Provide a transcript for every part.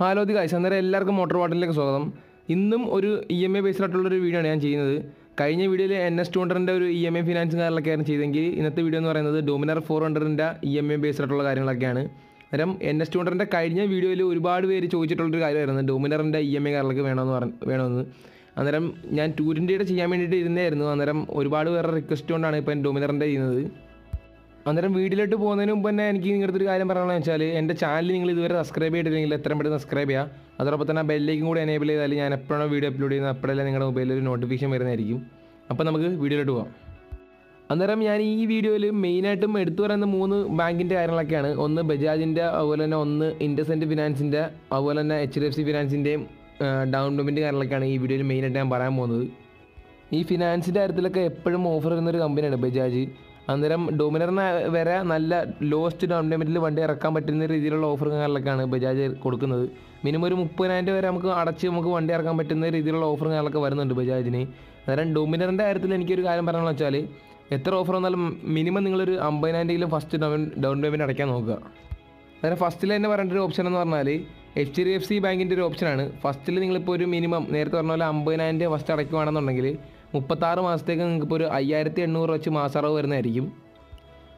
Hello the guys അന്നേരം എല്ലാവർക്കും motor വാട്ടിലേക്ക് സ്വാഗതം. ഇന്നും ഒരു ഇ എം ഐ ബേസ്ഡായിട്ടുള്ളൊരു വീഡിയോ ആണ് ഞാൻ ചെയ്യുന്നത്. കഴിഞ്ഞ വീഡിയോയിൽ എൻ എസ് ടു ഹൺഡ്രഡിന്റെ ഒരു ഇ എം ഐ ഫിനാൻസും കാര്യങ്ങളൊക്കെയാണ് ചെയ്തെങ്കിൽ ഇന്നത്തെ വീഡിയോ എന്ന് പറയുന്നത് ഡൊമിനർ ഫോർ ഹൺഡ്രഡിന്റെ ഇ എം ഐ ബേസ്ഡായിട്ടുള്ള കാര്യങ്ങളൊക്കെയാണ്. അന്നേരം എൻ എസ് ടു ഹൺഡ്രഡിന്റെ കഴിഞ്ഞ വീഡിയോയിൽ ഒരുപാട് പേര് ചോദിച്ചിട്ടുള്ളൊരു കാര്യമായിരുന്നു ഡൊമിനറിന്റെ ഇ എം ഐ കാര്യങ്ങളൊക്കെ വേണമെന്ന് പറഞ്ഞ് വേണമെന്ന്. അന്നേരം ഞാൻ ടൂറിന്റെ ചെയ്യാൻ വേണ്ടിയിട്ട് ഇരുന്നായിരുന്നു അന്നേരം ഒരുപാട് പേരുടെ റിക്വസ്റ്റ് കൊണ്ടാണ് ഇപ്പോൾ ഡൊമിനറിന്റെ ചെയ്യുന്നത്. അന്നേരം വീട്ടിലോട്ട് പോകുന്നതിന് മുമ്പ് തന്നെ എനിക്ക് നിങ്ങളുടെ ഒരു കാര്യം പറയണമെന്ന് വെച്ചാൽ എന്റെ ചാനൽ നിങ്ങൾ ഇതുവരെ സബ്സ്ക്രൈബ് ചെയ്തിട്ടില്ലെങ്കിൽ എത്രയും പെട്ടെന്ന് സബ്സ്ക്രൈബ് ചെയ്യുക അതോടൊപ്പം തന്നെ ബെല്ലേക്കും കൂടി എനേബിൾ ചെയ്താൽ ഞാൻ എപ്പോഴാണ് വീഡിയോ അപ്ലോഡ് ചെയ്യുന്നത് അപ്പോഴല്ലേ നിങ്ങളുടെ മൊബൈലിൽ ഒരു നോട്ടിഫിക്കേഷൻ വരുന്നതായിരിക്കും. അപ്പോൾ നമുക്ക് വീഡിയോയിലോട്ട് പോകാം അന്നേരം ഞാൻ ഈ വീഡിയോയിൽ മെയിനായിട്ടും എടുത്തു പറയുന്ന മൂന്ന് ബാങ്കിന്റെ കാര്യങ്ങളൊക്കെയാണ്. ഒന്ന് ബജാജിന്റെ അതുപോലെ തന്നെ ഒന്ന് ഇൻഡസെന്റ് ഫിനാൻസിന്റെ അതുപോലെ തന്നെ എച്ച് ഡി എഫ് സി ഫിനാൻസിന്റെയും ഡൗൺ പേയ്മെന്റ് കാര്യങ്ങളൊക്കെയാണ് ഈ വീഡിയോയിൽ മെയിനായിട്ട് ഞാൻ പറയാൻ പോകുന്നത്. ഈ ഫിനാൻസിന്റെ കാര്യത്തിലൊക്കെ എപ്പോഴും ഓഫർ വരുന്നൊരു കമ്പനിയാണ് ബജാജ്. അന്നേരം ഡൊമിനറിന് വരെ നല്ല ലോസ്റ്റ് ഡൗൺ പേയ്മെന്റിൽ വണ്ടി ഇറക്കാൻ പറ്റുന്ന രീതിയിലുള്ള ഓഫർ കാര്യങ്ങളൊക്കെയാണ് ബജാജ് കൊടുക്കുന്നത്. മിനിമം ഒരു മുപ്പതിനായിരം രൂപ വരെ നമുക്ക് അടച്ച് നമുക്ക് വണ്ടി ഇറക്കാൻ പറ്റുന്ന രീതിയിലുള്ള ഓഫർ കാര്യങ്ങളൊക്കെ വരുന്നുണ്ട് ബജാജിന്. അന്നേരം ഡൊമിനറിന്റെ കാര്യത്തിൽ എനിക്കൊരു കാര്യം പറയാനുള്ള വെച്ചാൽ എത്ര ഓഫർ വന്നാലും മിനിമം നിങ്ങളൊരു അമ്പതിനായിരം ഫസ്റ്റ് ഡൗൺ ഡൗൺ പേയ്മെന്റ് അടയ്ക്കാൻ നോക്കുക. അന്നേരം ഫസ്റ്റിൽ തന്നെ പറയേണ്ട ഒരു ഓപ്ഷൻ എന്ന് പറഞ്ഞാൽ എച്ച് ഡി എഫ് സി ബാങ്കിന്റെ ഒരു ഓപ്ഷനാണ് ഫസ്റ്റിൽ നിങ്ങളിപ്പോൾ ഒരു മിനിമം നേരത്തെ പറഞ്ഞ പോലെ അമ്പതിനായിരം രൂപ ഫസ്റ്റ് അടയ്ക്കുകയാണെന്നുണ്ടെങ്കിൽ മുപ്പത്താറ് മാസത്തേക്ക് നിങ്ങൾക്ക് ഇപ്പോൾ ഒരു അയ്യായിരത്തി എണ്ണൂറ് വെച്ച് മാസറവ് വരുന്നതായിരിക്കും.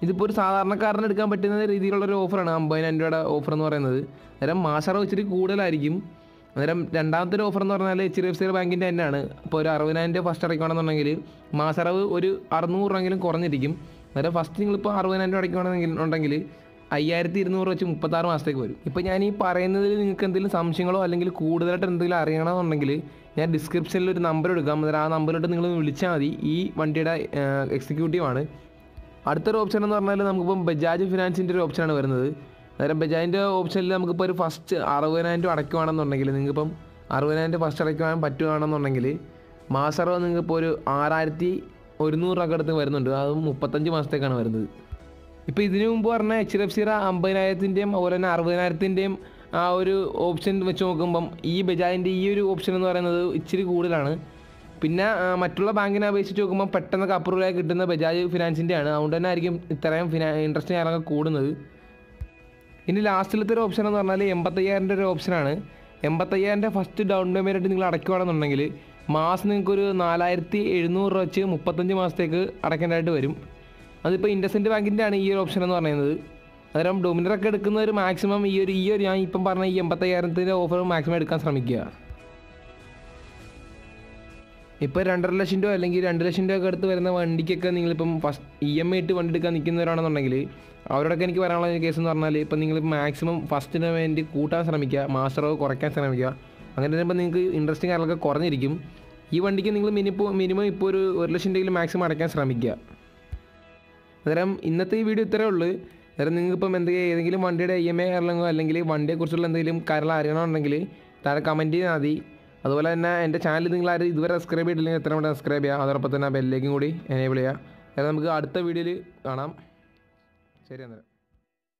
ഇതിപ്പോൾ ഒരു സാധാരണക്കാരന് എടുക്കാൻ പറ്റുന്ന രീതിയിലുള്ള ഒരു ഓഫറാണ്. അമ്പതിനായിരം രൂപയുടെ ഓഫർ എന്ന് പറയുന്നത്. അന്നേരം മാസറവ് ഇച്ചിരി കൂടുതലായിരിക്കും. അന്നേരം രണ്ടാമത്തെ ഒരു ഓഫർ എന്ന് പറഞ്ഞാൽ എച്ച് ഡി എഫ് സി ബാങ്കിന്റെ തന്നെയാണ്. ഇപ്പോൾ ഒരു അറുപതിനായിരം രൂപ ഫസ്റ്റ് അടയ്ക്കുകയാണെന്നുണ്ടെങ്കിൽ മാസറവ് ഒരു അറുന്നൂറ് രൂപയെങ്കിലും കുറഞ്ഞിരിക്കും. അന്നേരം ഫസ്റ്റ് നിങ്ങളിപ്പോൾ അറുപതിനായിരം രൂപ അടയ്ക്കുകയാണെങ്കിൽ ഉണ്ടെങ്കിൽ അയ്യായിരത്തി ഇരുന്നൂറ് വെച്ച് മുപ്പത്താറ് മാസത്തേക്ക് വരും. ഇപ്പോൾ ഞാൻ ഈ പറയുന്നതിൽ നിങ്ങൾക്ക് എന്തെങ്കിലും സംശയങ്ങളോ അല്ലെങ്കിൽ കൂടുതലായിട്ട് എന്തെങ്കിലും അറിയണമെന്നുണ്ടെങ്കിൽ ഞാൻ ഡിസ്ക്രിപ്ഷനിൽ ഒരു നമ്പർ എടുക്കാം. അന്നേരം ആ നമ്പറിലോട്ട് നിങ്ങൾ വിളിച്ചാൽ മതി. ഈ വണ്ടിയുടെ എക്സിക്യൂട്ടീവ് ആണ്. അടുത്തൊരു ഓപ്ഷൻ എന്ന് പറഞ്ഞാൽ നമുക്കിപ്പം ബജാജ് ഫിനാൻസിന്റെ ഒരു ഓപ്ഷനാണ് വരുന്നത്. അന്നേരം ബജാജിന്റെ ഓപ്ഷനിൽ നമുക്കിപ്പോൾ ഒരു ഫസ്റ്റ് അറുപതിനായിരം രൂപ അടയ്ക്കുവാണെന്നുണ്ടെങ്കിൽ നിങ്ങൾക്കിപ്പം അറുപതിനായിരം രൂപ ഫസ്റ്റ് അടയ്ക്കാൻ പറ്റുകയാണെന്നുണ്ടെങ്കിൽ മാസറവ് നിങ്ങൾക്കിപ്പോൾ ഒരു ആറായിരത്തി ഒരുന്നൂറ് രൂപ അടുത്ത് വരുന്നുണ്ട്. അത് മുപ്പത്തഞ്ച് മാസത്തേക്കാണ് വരുന്നത്. ഇപ്പോൾ ഇതിനു മുമ്പ് പറഞ്ഞ എച്ച് ഡി എഫ് സിയുടെ അമ്പതിനായിരത്തിന്റെയും അതുപോലെ തന്നെ അറുപതിനായിരത്തിന്റെയും ആ ഒരു ഓപ്ഷൻ വെച്ച് നോക്കുമ്പം ഈ ബജാജിന്റെ ഈ ഒരു ഓപ്ഷൻ എന്ന് പറയുന്നത് ഇച്ചിരി കൂടുതലാണ്. പിന്നെ മറ്റുള്ള ബാങ്കിനെ അപേക്ഷിച്ച് നോക്കുമ്പോൾ പെട്ടെന്നൊക്കെ അപ്രൂവലായി കിട്ടുന്ന ബജാജ് ഫിനാൻസിന്റെ ആണ് അതുകൊണ്ട് തന്നെ ആയിരിക്കും ഇത്രയും ഫിനാ ഇൻട്രസ്റ്റ് ഞാനൊക്കെ കൂടുന്നത്. ഇനി ലാസ്റ്റിലത്തെ ഒരു ഓപ്ഷൻ എന്ന് പറഞ്ഞാൽ എൺപത്തയ്യായിരന്റെ ഒരു ഓപ്ഷനാണ് എൺപത്തയ്യായിരന്റെ ഫസ്റ്റ് ഡൗൺ പേയ്മെന്റ് ആയിട്ട് നിങ്ങൾ അടയ്ക്കുകയാണെന്നുണ്ടെങ്കിൽ മാസം നിങ്ങൾക്കൊരു നാലായിരത്തി എഴുന്നൂറ് രൂപ വെച്ച് മുപ്പത്തഞ്ച് മാസത്തേക്ക് അടയ്ക്കേണ്ടതായിട്ട് വരും. അതിപ്പോൾ ഇൻഡസെന്റ് ബാങ്കിന്റെ ആണ് ഈ ഒരു ഓപ്ഷൻ എന്ന് പറയുന്നത്. അന്നേരം ഡൊമിനറൊക്കെ എടുക്കുന്നവർ മാക്സിമം ഈ ഒരു ഈ ഒരു ഞാൻ ഇപ്പം പറഞ്ഞ ഈ എൺപത്തയ്യായിരത്തിന്റെ ഓഫർ മാക്സിമം എടുക്കാൻ ശ്രമിക്കുക. ഇപ്പോൾ രണ്ടര ലക്ഷം രൂപ അല്ലെങ്കിൽ രണ്ട് ലക്ഷം രൂപ ഒക്കെ അടുത്ത് വരുന്ന വണ്ടിക്കൊക്കെ നിങ്ങളിപ്പം ഫസ്റ്റ് ഇ എം ഐ ഇട്ട് വണ്ടി എടുക്കാൻ നിൽക്കുന്നവരാണെന്നുണ്ടെങ്കിൽ അവരോടൊക്കെ എനിക്ക് പറയാനുള്ള കേസ് എന്ന് പറഞ്ഞാൽ ഇപ്പം നിങ്ങൾ മാക്സിമം ഫസ്റ്റിന് വേണ്ടി കൂട്ടാൻ ശ്രമിക്കുക മാസ്റ്ററോ കുറയ്ക്കാൻ ശ്രമിക്കുക. അങ്ങനെ വരുമ്പോൾ നിങ്ങൾക്ക് ഇൻട്രസ്റ്റിംഗ് കാര്യങ്ങളൊക്കെ കുറഞ്ഞിരിക്കും. ഈ വണ്ടിക്ക് നിങ്ങൾ മിനിമം മിനിമം ഇപ്പോൾ ഒരു ഒരു ലക്ഷം രൂപയിൽ മാക്സിമം അടയ്ക്കാൻ ശ്രമിക്കുക. അന്നേരം ഇന്നത്തെ ഈ വീഡിയോ ഇത്രയേ ഉള്ളൂ. അന്നേരം നിങ്ങൾക്കിപ്പം എന്തെങ്കിലും ഏതെങ്കിലും വണ്ടിയുടെ ഇ എം ഐ കാര്യങ്ങളോ അല്ലെങ്കിൽ വണ്ടിയെക്കുറിച്ചുള്ള എന്തെങ്കിലും കാര്യങ്ങൾ അറിയണമെന്നുണ്ടെങ്കിൽ താഴെ കമന്റ് ചെയ്താൽ മതി. അതുപോലെ തന്നെ എന്റെ ചാനൽ നിങ്ങൾ ആരും ഇതുവരെ സബ്സ്ക്രൈബ് ചെയ്തിട്ടില്ലെങ്കിൽ എത്രയും കൂടെ സബ്സ്ക്രൈബ് ചെയ്യുക അതോടൊപ്പം തന്നെ ബെല്ലേക്കും കൂടി എനേബിൾ ചെയ്യുക അതായത് നമുക്ക് അടുത്ത വീഡിയോയിൽ കാണാം. ശരി അന്നേരം